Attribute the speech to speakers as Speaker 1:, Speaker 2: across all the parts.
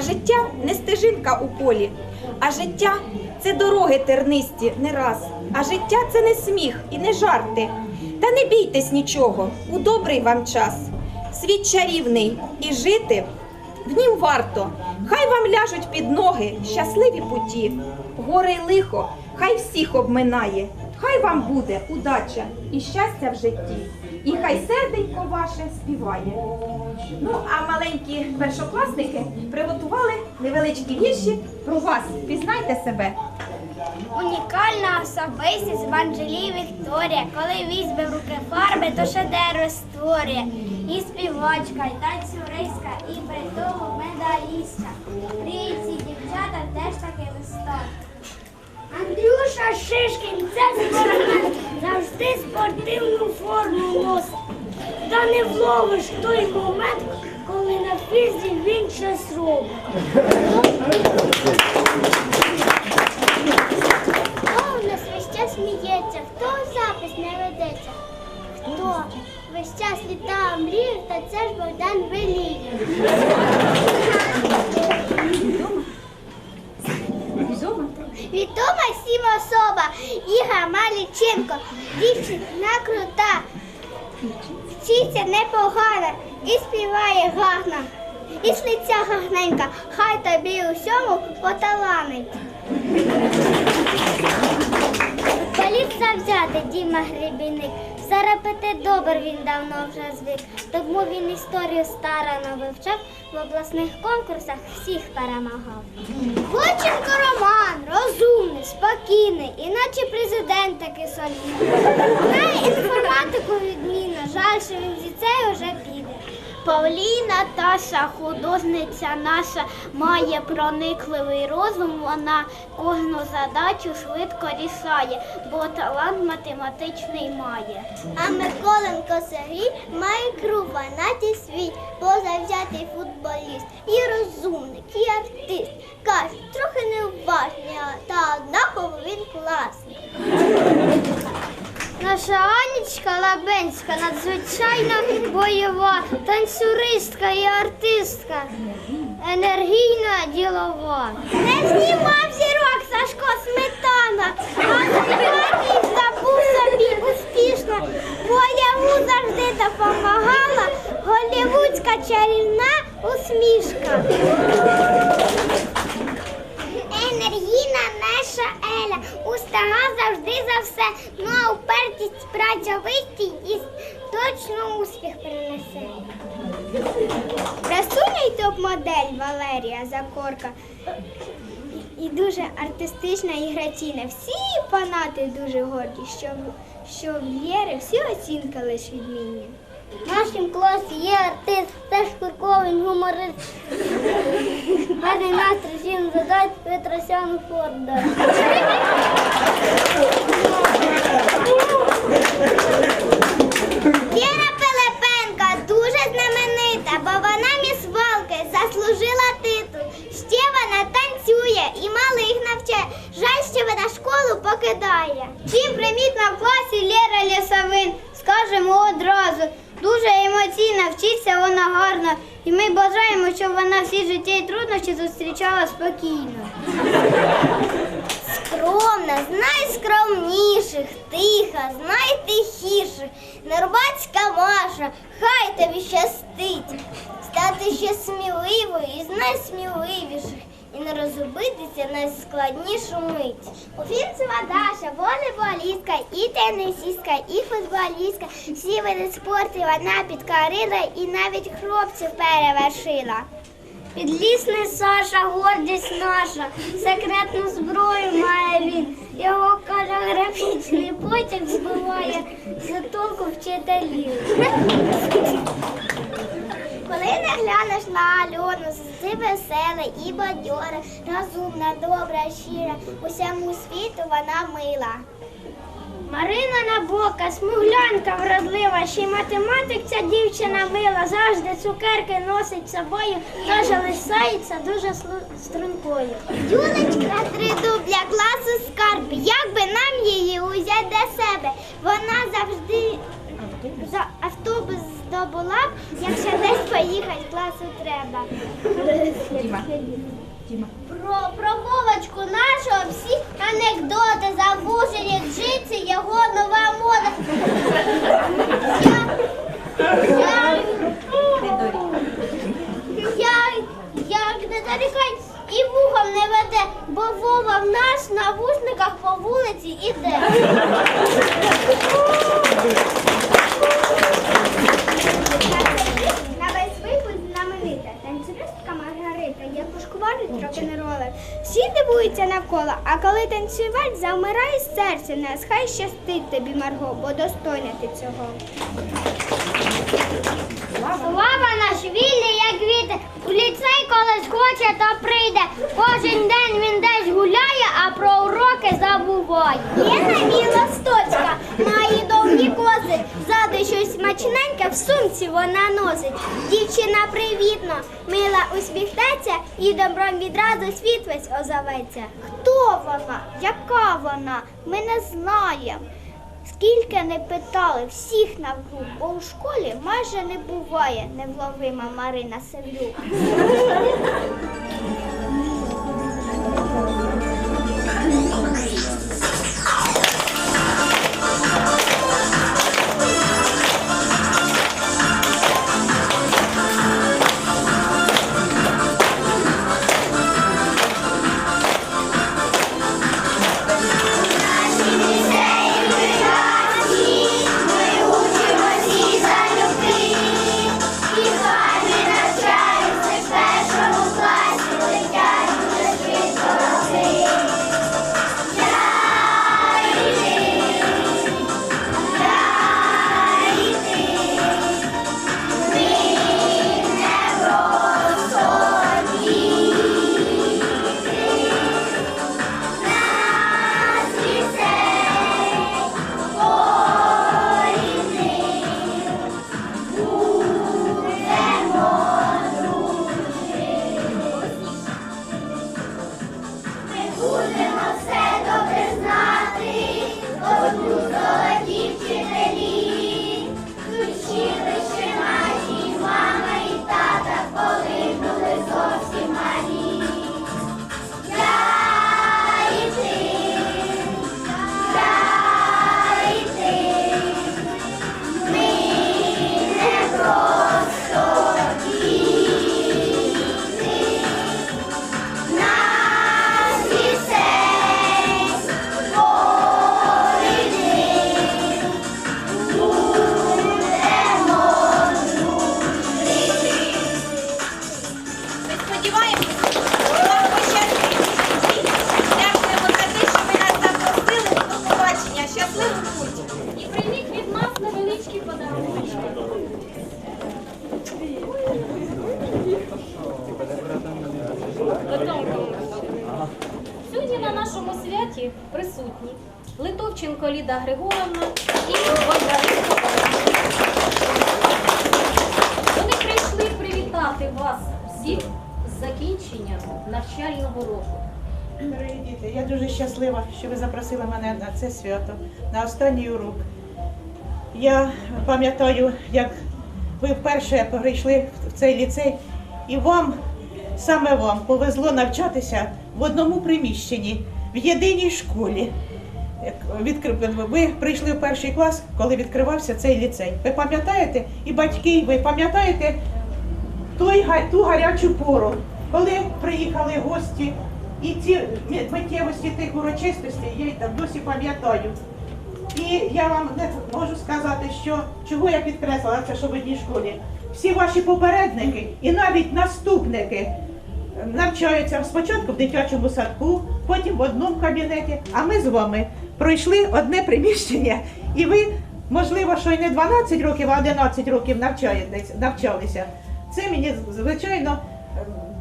Speaker 1: А життя не стежинка у полі, а життя це дороги тернисті не раз. А життя це не сміх і не жарти. Та не бійтесь нічого, у добрий вам час. Світ чарівний і жити в нім варто. Хай вам ляжуть під ноги щасливі путі. Горе й лихо, хай всіх обминає. Хай вам буде удача і щастя в житті. І хай серденько ваше співає. Ну, а маленькі першокласники приготували невеличкі вірші про вас. Пізнайте себе.
Speaker 2: Унікальна особистість в Анжелі Вікторія, коли візьме в руки фарби, то шедеври створює. І співачка, і танцюристка, і при тому медалістка. Мрії ці дівчата теж таки високі. Андрюша Шишкін, спортивну форму носить. Та не вловиш той момент, коли на фізі він щось робить. Хто в нас весь час сміється, хто в запис не ведеться? Хто весь час літає мріє, та це ж Богдан Велієв. Відома всім особа Іга Маліченко, дівчина крута, вчиться непогано і співає гарно. І з лиця гарненька, хай тобі усьому поталанить. Політ завзяти Діма Гребіник. Зарепети добр він давно вже звик. Тому він історію старано вивчав, в обласних конкурсах всіх перемагав. Гоченко Роман, розумний, спокійний, іначе президент такий солідний. Знає інформатику відмінно, жаль, що він зі цей уже піде. Павліна Таша, художниця наша, має проникливий розум, вона кожну задачу швидко рішає, бо талант математичний має. А Миколенко Сергій має круг фанаті свій, позавзятий футболіст, і розумник, і артист. Кажуть, трохи неуважний, та однаково він класний. Наша Анічка Лабенська надзвичайно бойова, танцюристка і артистка, енергійна ділова. Не знімав зірок Сашко Сметана, а співати забув собі успішно. Бояву завжди допомагала голівудська чарівна усмішка. Енергійна наша Еля, устага завжди за все. Ну а упертість працьовитість точно успіх принесе. Красуня й топ-модель Валерія Закорка. І дуже артистична і граційна. Всі фанати дуже горді, що, що в Лєри всі оцінки лише відмінні. В нашому класі є артист, теж курковий гуморист. Гарний настрій всім задасть Петросяну Форда. Віра Пилипенка дуже знаменита, бо вона міс Волки заслужила титул. Ще вона танцює і малих навчає. Жаль, що вона школу покидає. Чим примітна в класі Лєра Лісовин, скажемо одразу. Дуже емоційна, вчиться вона гарно. І ми бажаємо, щоб вона всі життя і труднощі зустрічала спокійно. Скромна, з найскромніших, тиха, з найтихіших, Нербацька Маша, хай тобі щастить, стати ще сміливою із найсміливіших і не розгубитися в найскладнішу мить. Офінцева Даша, волейболістка, і тенісістка, і футболістка. Всі види спорту вона підкорила і навіть хлопців перевершила. Підлісний Саша, гордість наша, секретну зброю має він. Його каліграфічний потяг збиває з толку вчителів. Коли не глянеш на Альону, ти весела і бадьора, розумна, добра, щира, усьому світу вона мила. Марина Набока, смуглянка вродлива, ще й математик ця дівчина мила, завжди цукерки носить з собою, дуже лисається, дуже стрункою. Юлечка три дубля класу скарб, як би нам її узяти до себе, вона завжди за автобус здобула б, якщо десь поїхати класу треба.
Speaker 1: Діма. Діма.
Speaker 2: Про, про Вовочку нашого всі анекдоти забужені джинси, його нова мода. Я, я,
Speaker 1: Не дорі.
Speaker 2: я, як не нарікай і вухом не веде, бо Вова в нас на вушниках по вулиці іде. На весь випуск знаменита танцюристка Маргарита, яку шкварить рок-н-роли. Всі дивуються навколо, а коли танцювати, завмирає серце нас. Хай щастить тобі, Марго, бо достойна ти цього. Слава наш вільний, як вітер. У ліцей, коли схоче, то прийде. Кожен день він десь гуляє, а про уроки забуває. Є на ній ласточка, має довгі коси. Ззаду щось смачненьке в сумці вона носить. Дівчина привітно, мила усміхнеться і добром відразу світ весь озоветься. Хто вона? Яка вона? Ми не знаємо. Скільки не питали всіх навкруг, бо у школі майже не буває невловима Марина Севлюк.
Speaker 3: Навчального року.
Speaker 4: Дорогі діти, я дуже щаслива, що ви запросили мене на це свято, на останній урок. Я пам'ятаю, як ви вперше прийшли в цей ліцей, і вам, саме вам, повезло навчатися в одному приміщенні, в єдиній школі. Ви прийшли в перший клас, коли відкривався цей ліцей. Ви пам'ятаєте, і батьки, ви пам'ятаєте ту гарячу пору, коли приїхали гості, і ці миттєвості тих урочистостей я й там досі пам'ятаю. І я вам не можу сказати, що чого я підкреслила це, що в одній школі. Всі ваші попередники і навіть наступники навчаються спочатку в дитячому садку, потім в одному кабінеті, а ми з вами пройшли одне приміщення, і ви, можливо, що й не 12 років, а 11 років навчаєтесь, навчалися. Це мені, звичайно,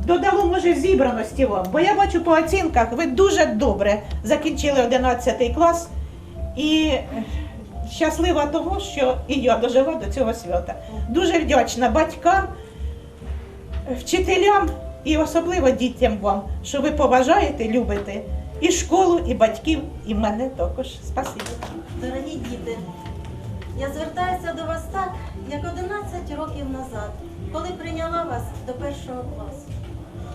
Speaker 4: додало, може, зібраності вам. Бо я бачу по оцінках, ви дуже добре закінчили 11 клас. І е, щаслива того, що і я дожила до цього свята. Дуже вдячна батькам, вчителям і особливо дітям вам, що ви поважаєте, любите і школу, і батьків, і мене також. Спасибі.
Speaker 5: Дорогі діти, я звертаюся до вас так, як 11 років назад, коли прийняла вас до першого класу.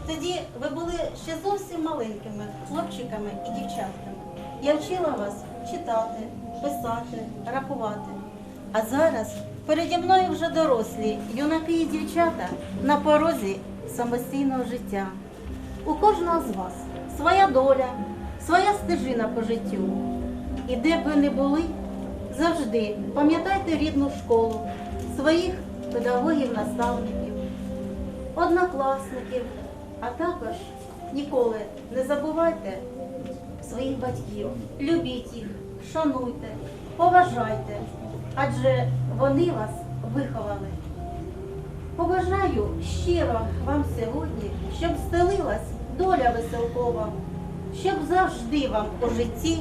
Speaker 5: Тоді ви були ще зовсім маленькими хлопчиками і дівчатками. Я вчила вас читати, писати, рахувати. А зараз переді мною вже дорослі юнаки і дівчата на порозі самостійного життя. У кожного з вас своя доля, своя стежина по життю. І де б ви не були, завжди пам'ятайте рідну школу, своїх педагогів-наставників, однокласників, а також ніколи не забувайте своїх батьків. Любіть їх, шануйте, поважайте, адже вони вас виховали. Побажаю щиро вам сьогодні, щоб стелилась доля веселкова, щоб завжди вам у житті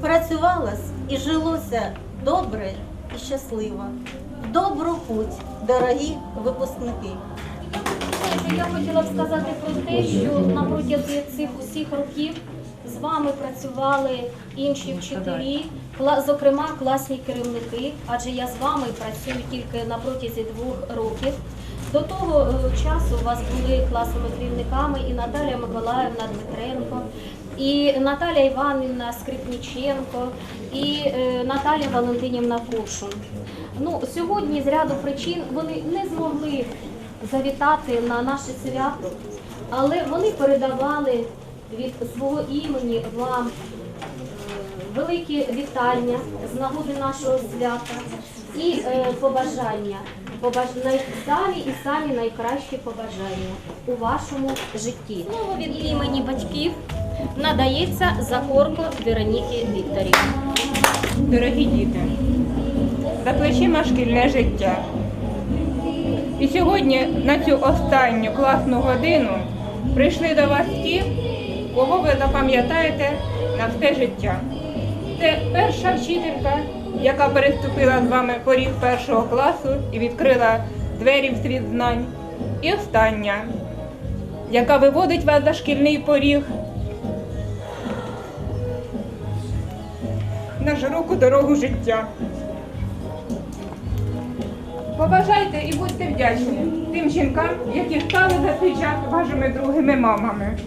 Speaker 5: працювалось і жилося добре і щасливо. Добру путь, дорогі випускники!
Speaker 3: Знаєте, Я хотіла б сказати про те, що на протязі цих усіх років з вами працювали інші вчителі, зокрема класні керівники, адже я з вами працюю тільки на протязі двох років. До того е, часу у вас були класними керівниками і Наталія Миколаївна Дмитренко, і Наталія Іванівна Скрипніченко, і е, Наталія Валентинівна Куршун. Ну, сьогодні з ряду причин вони не змогли завітати на наше свято, але вони передавали від свого імені вам е, велике вітання з нагоди нашого свята і е, побажання. Самі і самі найкращі побажання у вашому житті. Слово від імені батьків надається Закорко Вероніки Вікторівні.
Speaker 6: Дорогі діти, за плечима шкільне життя. І сьогодні на цю останню класну годину прийшли до вас ті, кого ви запам'ятаєте на все життя. Це перша вчителька, яка переступила з вами поріг першого класу і відкрила двері в світ знань. І остання, яка виводить вас за шкільний поріг на широку дорогу життя. Побажайте і будьте вдячні тим жінкам, які стали за цей час вашими другими мамами.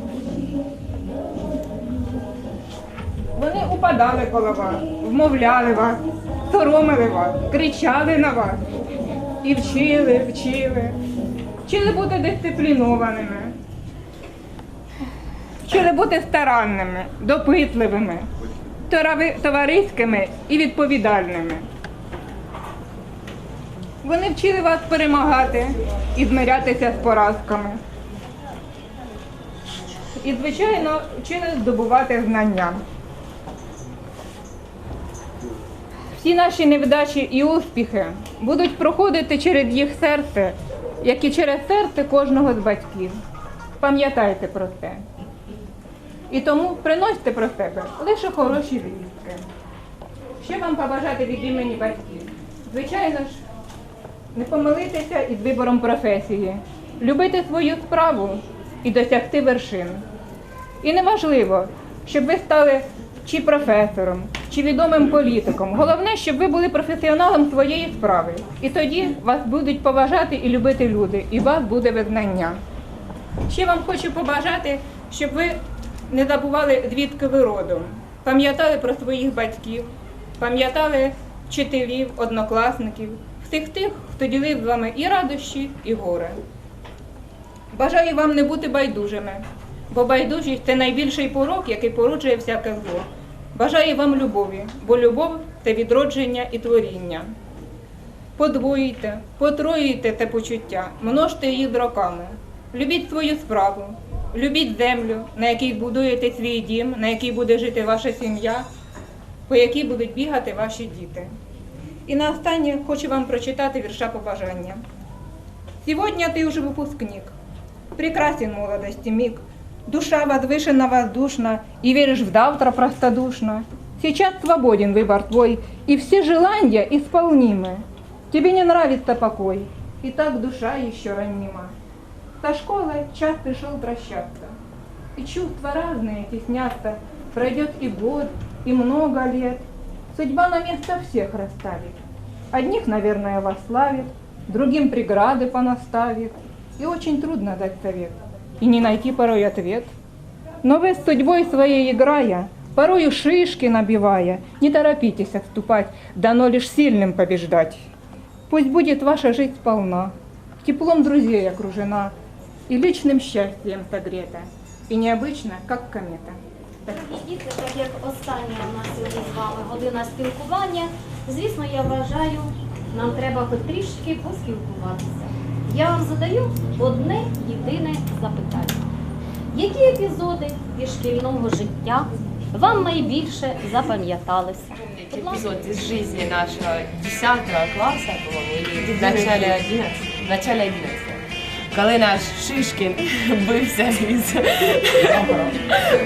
Speaker 6: Вони упадали коло вас, вмовляли вас, соромили вас, кричали на вас і вчили, вчили, вчили бути дисциплінованими, вчили бути старанними, допитливими, товариськими і відповідальними. Вони вчили вас перемагати і змирятися з поразками. І, звичайно, вчили здобувати знання. Всі наші невдачі і успіхи будуть проходити через їх серце, як і через серце кожного з батьків. Пам'ятайте про це. І тому приносьте про себе лише хороші звістки. Що вам побажати від імені батьків? Звичайно ж, не помилитися із вибором професії, любити свою справу і досягти вершин. І неважливо, щоб ви стали чи професором, чи відомим політиком. Головне, щоб ви були професіоналом своєї справи. І тоді вас будуть поважати і любити люди, і вас буде визнання. Ще вам хочу побажати, щоб ви не забували, звідки ви родом, пам'ятали про своїх батьків, пам'ятали вчителів, однокласників, всіх тих, хто ділив з вами і радощі, і горе. Бажаю вам не бути байдужими, бо байдужість це найбільший порок, який породжує всяке зло. Бажаю вам любові, бо любов це відродження і творіння. Подвоюйте, потроюйте це почуття, множте з роками. Любіть свою справу, любіть землю, на якій будуєте свій дім, на якій буде жити ваша сім'я, по якій будуть бігати ваші діти. І на останнє хочу вам прочитати вірша побажання. Сегодня ты уже выпускник, прекрасен молодости миг, душа возвышена воздушна, и веришь в завтра простодушно. Сейчас свободен выбор твой, и все желания исполнимы. Тебе не нравится покой, и так душа еще ранима. Со школой час пришел прощаться, и чувства разные теснятся. Пройдет и год, и много лет, судьба на место всех расставит. Одних, наверное, восславит, другим преграды понаставит. И очень трудно дать совет, и не найти порой ответ. Но вы с судьбой своей играя, порою шишки набивая, не торопитесь отступать, дано лишь сильным побеждать. Пусть будет ваша жизнь полна, теплом друзей окружена, и личным счастьем согрета, и необычно, как комета.
Speaker 3: Дорогі так як остання у нас сьогодні з вами година спілкування, звісно, я вважаю, нам треба хоч трішки поспілкуватися. Я вам задаю одне єдине запитання. Які епізоди із шкільного життя вам найбільше запам'яталися?
Speaker 7: Эпизод из жизни нашего 10 класса, по-моему, или в начале 11, в начале 11 коли наш Шишкін бився із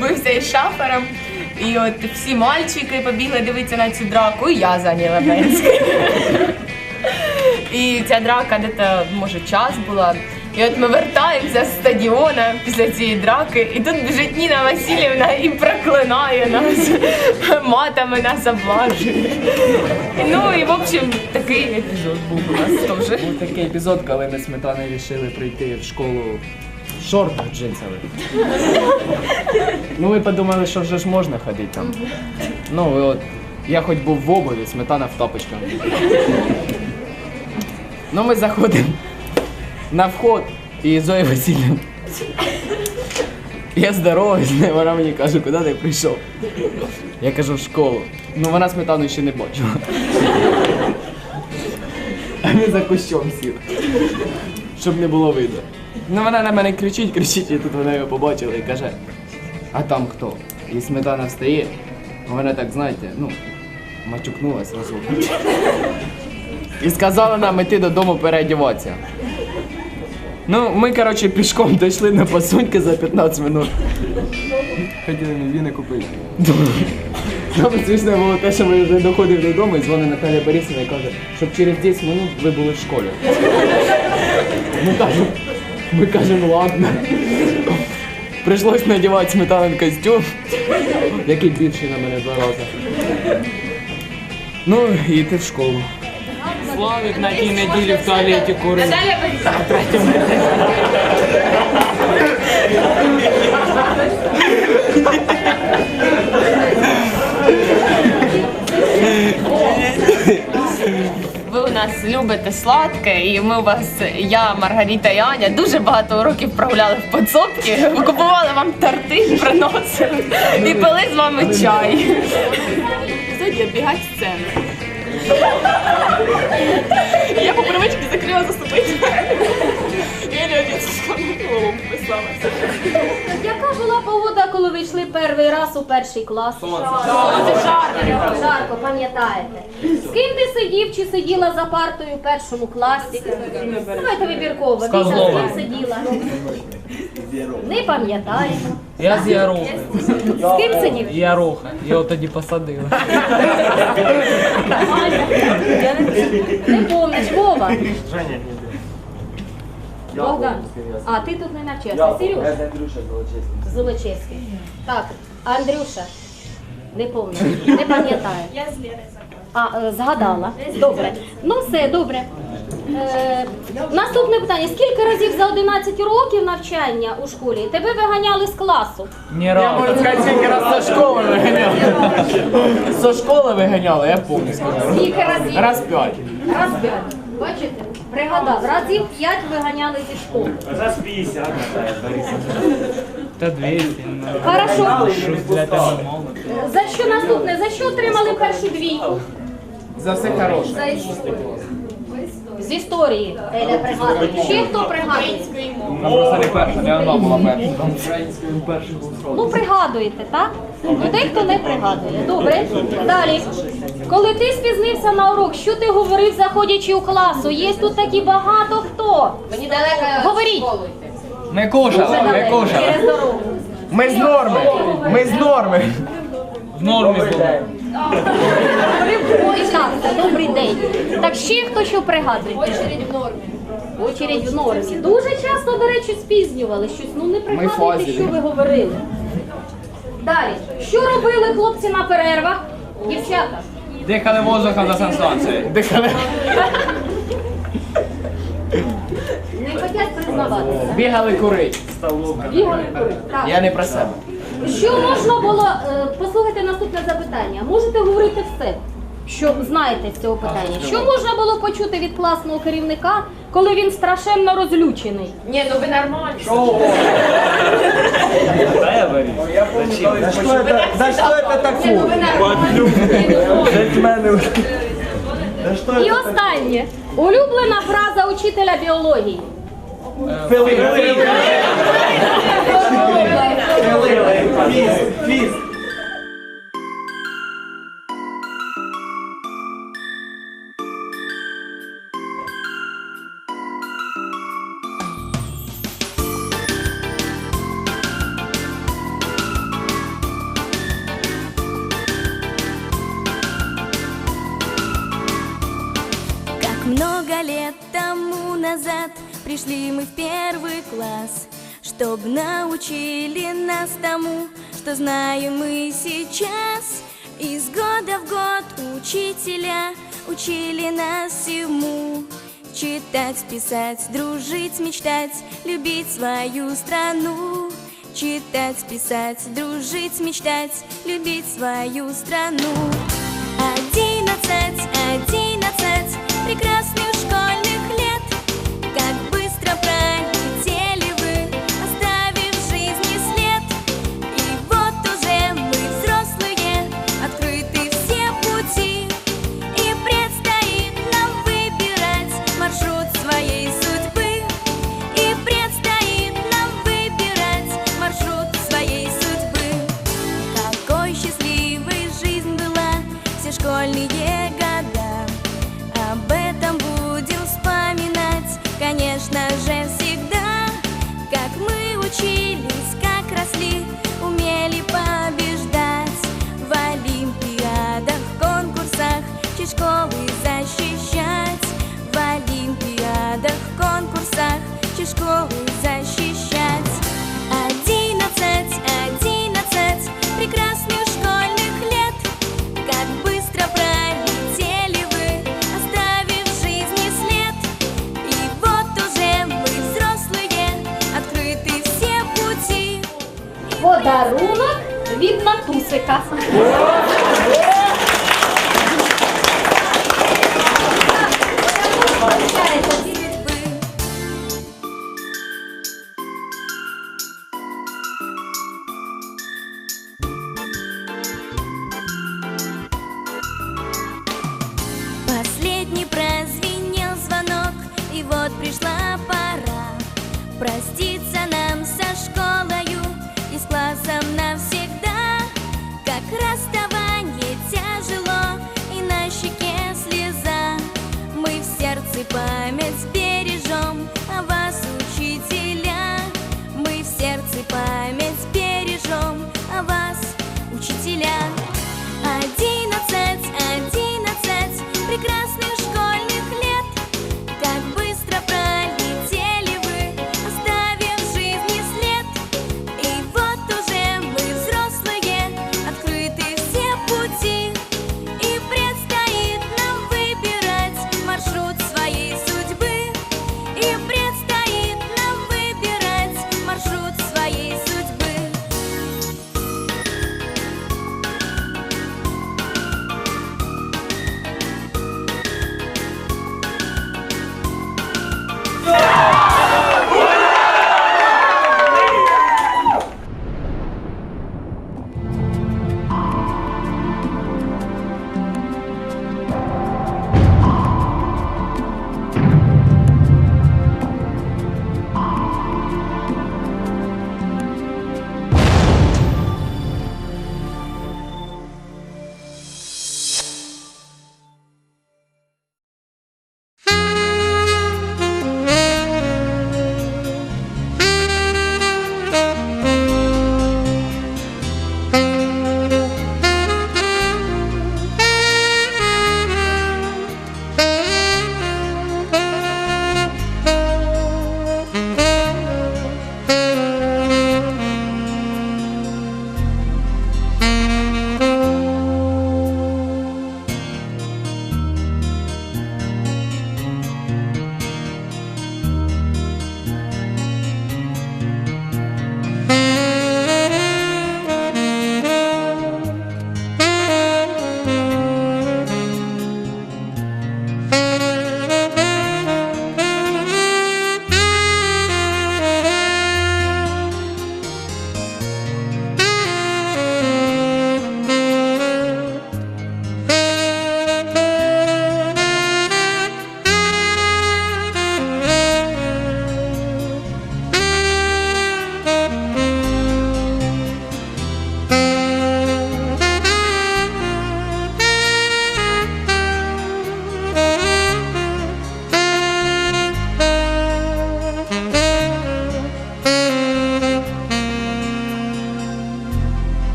Speaker 7: бився із шафером. І от всі мальчики побігли дивитися на цю драку, і я зайняла Ленський. І ця драка де-то, може, час була. І от ми вертаємося з стадіона після цієї драки, і тут біжить Ніна Васильівна і проклинає нас, матами нас облажує. Ну і в общем такий епізод був у нас теж.
Speaker 8: Був такий епізод, коли ми сметани вирішили прийти в школу в шортах джинсових. Ну ми подумали, що вже ж можна ходити там. Ну і от я хоч був в обуві, сметана в тапочках. Ну ми заходимо на вход і Зоя Васильівна. Я здороваюсь, з нею, вона мені каже, куди ти прийшов? Я кажу, в школу. Ну вона сметану ще не бачила. А ми за кущом сіли. Щоб не було видно. Ну вона на мене кричить, кричить, і тут вона його побачила і каже, а там хто? І сметана встає, вона так, знаєте, ну, матюкнулась разом. І сказала нам іти додому переодіватися. Ну, ми, коротше, пішком дійшли на пасуньки за 15 минут. Хотіли ми віни купити. Саме смішне було те, що ми вже доходили додому і дзвонить Наталя Борисівна і каже, щоб через 10 минут ви були в школі. Ми кажемо, ми кажемо, ладно. Прийшлось надівати сметанин костюм, який більший на мене два рази. Ну, і йти в школу. Славик на тій неділі в туалеті курив.
Speaker 7: Ви у нас любите сладке, і ми у вас, я, Маргарита і Аня, дуже багато уроків прогуляли в подсобки, купували вам торти, приносили і пили з вами чай. Сьогодні оббігати сцену. Я по привичці закрила за собою. Я не один голову писалася.
Speaker 3: Яка була погода, коли ви йшли перший раз у перший клас? Жарко, жарко, жарко, пам'ятаєте. З ким ти сидів чи сиділа за партою у першому класі? Давайте вибірково. Віта, з ким сиділа? Не пам'ятаємо.
Speaker 8: Я з Яруха.
Speaker 3: З ким сидів?
Speaker 8: Яруха. Його тоді посадили.
Speaker 3: Не помниш, Вова. Богдан. А, ти тут не навчався. Сереж? Золочевський. Так, Андрюша. Не пам'ятаю. Не пам'ятаю. Я з Лєни А, е, згадала. Добре. Ну все, добре. Е, наступне питання. Скільки разів за 11 років навчання у школі тебе виганяли з класу?
Speaker 8: Ні Я можу сказати, скільки раз зі школи виганяли. Зі школи виганяли, я пам'ятаю.
Speaker 3: Скільки разів?
Speaker 8: Раз п'ять.
Speaker 3: Раз п'ять. Бачите? Пригадав, разів п'ять виганяли зі школи.
Speaker 9: Раз 50, Наталья Борисовна.
Speaker 8: Та 200.
Speaker 3: Хорошо.
Speaker 8: Для тебе мало.
Speaker 3: За що наступне? За що отримали першу двійку?
Speaker 8: За все хороше.
Speaker 3: За історію. З історії. Ще хто пригадує?
Speaker 8: Там просто не перша, не вона була перша. Українською перший.
Speaker 3: Ну пригадуєте, так? Ну, Дехто не пригадує. Добре. Далі. Коли ти спізнився на урок, що ти говорив, заходячи у класу? Є тут такі багато хто. Мені далеко. Говоріть.
Speaker 8: Ми кушали.
Speaker 3: Через дорогу.
Speaker 8: Ми з норми. Ми з норми. В нормі
Speaker 3: добрий день. Так ще хто що пригадує? Очередь в нормі. Очередь в нормі. Дуже часто, до речі, спізнювали щось. Ну не пригадуєте,
Speaker 8: фазі.
Speaker 3: що ви говорили. Далі. Що робили хлопці на перервах? Дівчата.
Speaker 8: Дихали воздухом за санстанцією. Дихали.
Speaker 3: Не хотять признаватися.
Speaker 8: Бігали курить.
Speaker 3: Бігали курить. Так.
Speaker 8: Я не про себе.
Speaker 3: Що можна було, е, послухайте наступне запитання. Можете говорити все, що знаєте з цього питання. Що можна було почути від класного керівника, коли він страшенно розлючений?
Speaker 7: Ні, ну ви нормально.
Speaker 9: Я
Speaker 7: это, это? Ні, ну ви нормально.
Speaker 3: І останнє. Улюблена фраза учителя біології.
Speaker 10: Как много лет тому назад пришли мы в первый класс, Чтоб научили нас тому, что знаем мы сейчас. Из года в год учителя учили нас всему. Читать, писать, дружить, мечтать, любить свою страну. Читать, писать, дружить, мечтать, любить свою страну. Одиннадцать, одиннадцать прекрасных